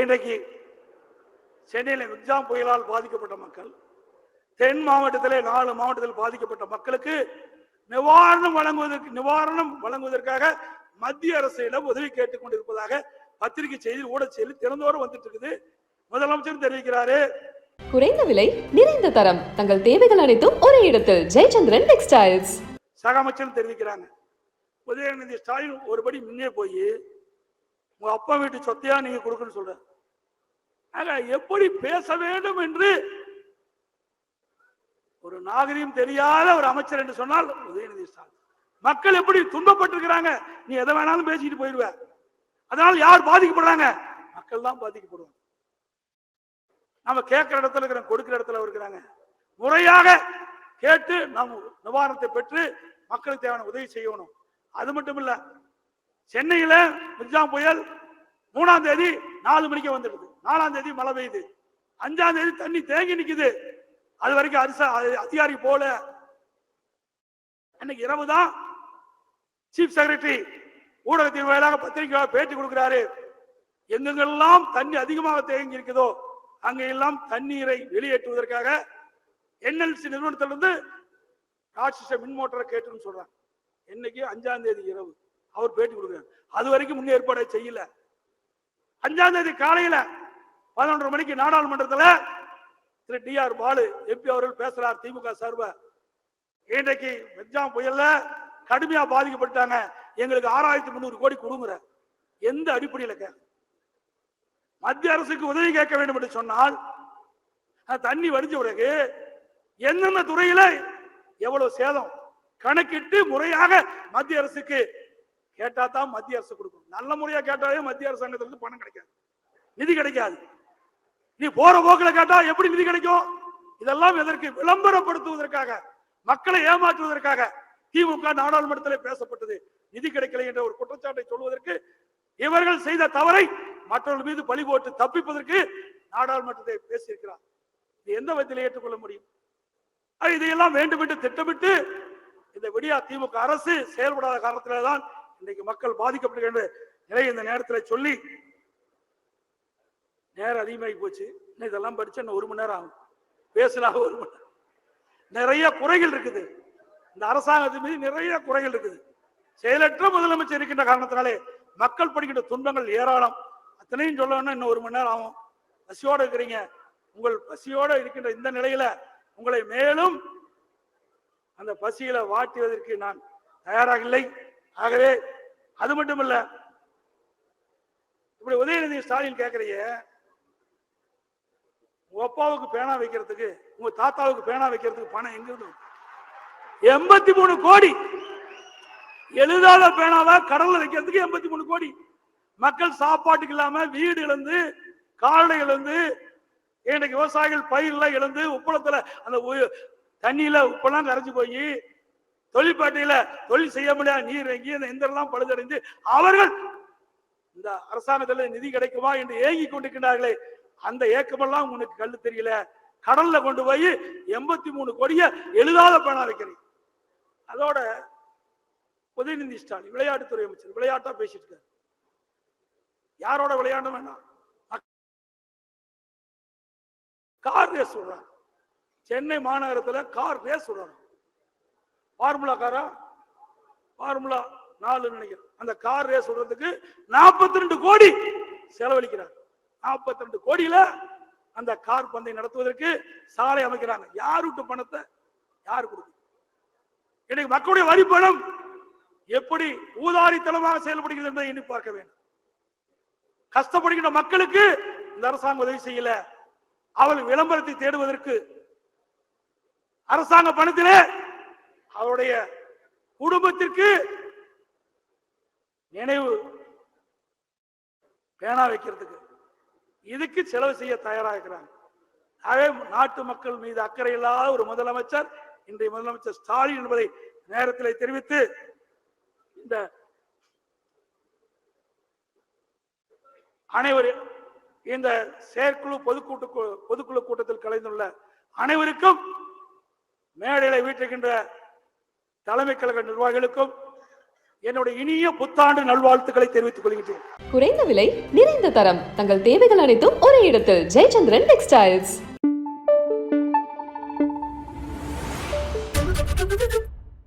இன்றைக்கு சென்னையில் மிக்ஜாம் புயலால் பாதிக்கப்பட்ட மக்கள் தென் மாவட்டத்திலே நாலு மாவட்டத்தில் பாதிக்கப்பட்ட மக்களுக்கு நிவாரணம் வழங்குவதற்கு நிவாரணம் வழங்குவதற்காக மத்திய அரசிடம் உதவி கேட்டுக் கொண்டிருப்பதாக பத்திரிகை செய்தி செய்தி திறந்தோறும் வந்துட்டு இருக்குது. முதலமைச்சர் தெரிவிக்கிறாரு. குறைந்த விலை நிறைந்த தரம் தங்கள் தேவைகள் அனைத்தும் ஒரே இடத்தில். ஜெயச்சந்திரன் டெக்ஸ்டைல்ஸ். சக அமைச்சரும் தெரிவிக்கிறாங்க. உதயநிதி ஸ்டாலின் ஒருபடி முன்னே போய் உங்க அப்பா வீட்டு சொத்தையா நீங்க கொடுக்குன்னு சொல்ற. ஆக எப்படி பேச வேண்டும் என்று ஒரு நாகரிகம் தெரியாத ஒரு அமைச்சர் என்று சொன்னால் உதயநிதி ஸ்டாலின். மக்கள் எப்படி துன்பப்பட்டிருக்கிறாங்க? நீ எதை வேணாலும் பேசிட்டு போயிடுவ. அதனால யார் பாதிக்கப்படுறாங்க? மக்கள் தான் பாதிக்கப்படுவாங்க. நம்ம கேட்கிற இடத்துல இருக்கிற கொடுக்கிற இடத்துல இருக்கிறாங்க. முறையாக கேட்டு நாம் நிவாரணத்தை பெற்று மக்களுக்கு தேவையான உதவி செய்யணும். அது மட்டும் இல்ல சென்னையில மிர்ஜாம் புயல் மூணாம் தேதி நாலு மணிக்கு வந்துடுது. நாலாம் தேதி மழை பெய்யுது. அஞ்சாம் தேதி தண்ணி தேங்கி நிக்குது. அது வரைக்கும் அரசு அதிகாரி போல. அன்னைக்கு இரவு தான் சீஃப் செக்ரட்டரி ஊடகத்தின் வாயிலாக பத்திரிகை பேட்டி கொடுக்கிறாரு. எங்கெங்கெல்லாம் தண்ணி அதிகமாக தேங்கி இருக்குதோ அங்கெல்லாம் தண்ணீரை வெளியேற்றுவதற்காக என்எல்சி நிறுவனத்திலிருந்து ராட்சச மின் மோட்டரை கேட்டுன்னு சொல்றாங்க. என்னைக்கு? அஞ்சாம் தேதி இரவு. அவர் பேட்டி அது வரைக்கும் முன்னேற்பாடு செய்யல. அஞ்சாம் தேதி காலையில பதினொன்றரை மணிக்கு நாடாளுமன்றத்தில் திரு டி ஆர் பாலு எம்பி அவர்கள் பேசுறார் திமுக சார்பா. இன்றைக்கு வெஜ்ஜாம் புயல்ல கடுமையா பாதிக்கப்பட்டாங்க எங்களுக்கு ஆறாயிரத்தி முந்நூறு கோடி கொடுங்குற. எந்த அடிப்படையில் கே மத்திய அரசுக்கு உதவி கேட்க வேண்டும் என்று சொன்னால் தண்ணி வடிஞ்ச பிறகு எந்தெந்த துறையில எவ்வளவு சேதம்? கணக்கிட்டு முறையாக மத்திய அரசுக்கு கேட்டா தான் மத்திய அரசு கொடுக்கும். நல்ல முறையா கேட்டாலே மத்திய அரசாங்கத்திலிருந்து பணம் கிடைக்காது. நிதி கிடைக்காது. நீ போற போக்குல கேட்டா எப்படி நிதி கிடைக்கும்? இதெல்லாம் எதற்கு? விளம்பரப்படுத்துவதற்காக மக்களை ஏமாற்றுவதற்காக திமுக நாடாளுமன்றத்தில் பேசப்பட்டது. நிதி கிடைக்கல என்ற ஒரு குற்றச்சாட்டை சொல்வதற்கு இவர்கள் செய்த தவறை மற்றவர்கள் மீது பழி போட்டு தப்பிப்பதற்கு நாடாளுமன்றத்தை பேசியிருக்கிறார். இது எந்த விதத்தில் ஏற்றுக்கொள்ள முடியும்? இதையெல்லாம் வேண்டும் என்று திட்டமிட்டு இந்த விடியா திமுக அரசு செயல்படாத காரணத்தில்தான் இன்னைக்கு மக்கள் பாதிக்கப்படுகின்ற நிலை இந்த நேரத்தில் சொல்லி நேரம் அதிகமாகி போச்சு. இன்னும் இதெல்லாம் படிச்சு இன்னும் ஒரு மணி நேரம் ஆகும். பேசலாம் ஒரு மணி நேரம். நிறைய குறைகள் இருக்குது. இந்த அரசாங்கத்தின் மீது நிறைய குறைகள் இருக்குது. செயலற்ற முதலமைச்சர் இருக்கின்ற காரணத்தினாலே மக்கள் படுகின்ற துன்பங்கள் ஏராளம். அத்தனையும் சொல்லணும்னா இன்னும் ஒரு மணி நேரம் ஆகும். பசியோடு இருக்கிறீங்க. உங்கள் பசியோடு இருக்கின்ற இந்த நிலையில உங்களை மேலும் அந்த பசியில வாட்டுவதற்கு நான் தயாராக இல்லை. ஆகவே அது மட்டுமல்ல இப்படி உதயநிதி ஸ்டாலின் கேட்கறீங்க உங்க அப்பாவுக்கு பேனா வைக்கிறதுக்கு உங்க தாத்தாவுக்கு பேனா வைக்கிறதுக்கு பணம் எங்க இருந்து எண்பத்தி மூணு கோடி! எழுதாத பேனாவை கடல்ல வைக்கிறதுக்கு எண்பத்தி மூணு கோடி! மக்கள் சாப்பாட்டுக்கு இல்லாம வீடு இழந்து கால்நடை இழந்து இன்னைக்கு விவசாயிகள் பயிரெல்லாம் இழந்து உப்பளத்துல அந்த தண்ணியில உப்பெல்லாம் கரைஞ்சு போய் தொழிற்பேட்டையில தொழில் செய்ய முடியாத நீர் எங்கி அந்த எந்திரெல்லாம் பழுதடைந்து அவர்கள் இந்த அரசாங்கத்தில் நிதி கிடைக்குமா என்று ஏங்கி கொண்டிருக்கிறார்களே அந்த ஏக்கமெல்லாம் உனக்கு கல்லு தெரியல. கடல்ல கொண்டு போய் எண்பத்தி மூணு கோடிய எழுதாத பணம் வைக்கிறீங்க அதோட உதயநிதி ஸ்டாலின் விளையாட்டுத்துறை அமைச்சர் விளையாட்டா பேசிட்டு இருக்காரு யாரோட விளையாட வேண்டாம் கார் ரேஸ் விடுறாங்க சென்னை மாநகரத்துல கார் ரேஸ் விடுறாங்க ஃபார்முலா காரா ஃபார்முலா நாலு நினைக்கிறேன். அந்த கார் ரேஸ் விடுறதுக்கு நாற்பத்தி ரெண்டு கோடி செலவழிக்கிறாங்க. நாற்பத்தி ரெண்டு கோடியில அந்த கார் பந்தை நடத்துவதற்கு சாலை அமைக்கிறாங்க. யார் விட்டு பணத்தை? யார் கொடுக்கும் இன்னைக்கு மக்களுடைய வரி பணம் எப்படி ஊதாரித்தனமாக செயல்படுகிறது என்பதை எண்ணி பார்க்க வேண்டும். கஷ்டப்படுகின்ற மக்களுக்கு இந்த அரசாங்கம் உதவி செய்யல. அவள் விளம்பரத்தை தேடுவதற்கு அரசாங்க பணத்திலே அவருடைய குடும்பத்திற்கு நினைவு பேனா வைக்கிறதுக்கு. இதுக்கு செலவு செய்ய தயாராக இருக்கிறாங்க. ஆகவே நாட்டு மக்கள் மீது அக்கறை இல்லாத ஒரு முதலமைச்சர் இன்றைய முதலமைச்சர் ஸ்டாலின் என்பதை நேரத்தில் தெரிவித்து இந்த அனைவரும் இந்த செயற்குழு பொதுக்கூட்டு பொதுக்குழு கூட்டத்தில் கலந்துள்ள அனைவருக்கும் மேடையில வீட்டுகின்ற தலைமை கழக நிர்வாகிகளுக்கும் என்னுடைய இனிய புத்தாண்டு நல்வாழ்த்துக்களை தெரிவித்துக் கொள்கின்றேன். குறைந்த விலை நிறைந்த தரம். தங்கள் தேவைகள் அனைத்தும் ஒரே இடத்தில். ஜெயச்சந்திரன் டெக்ஸ்டைல்ஸ்.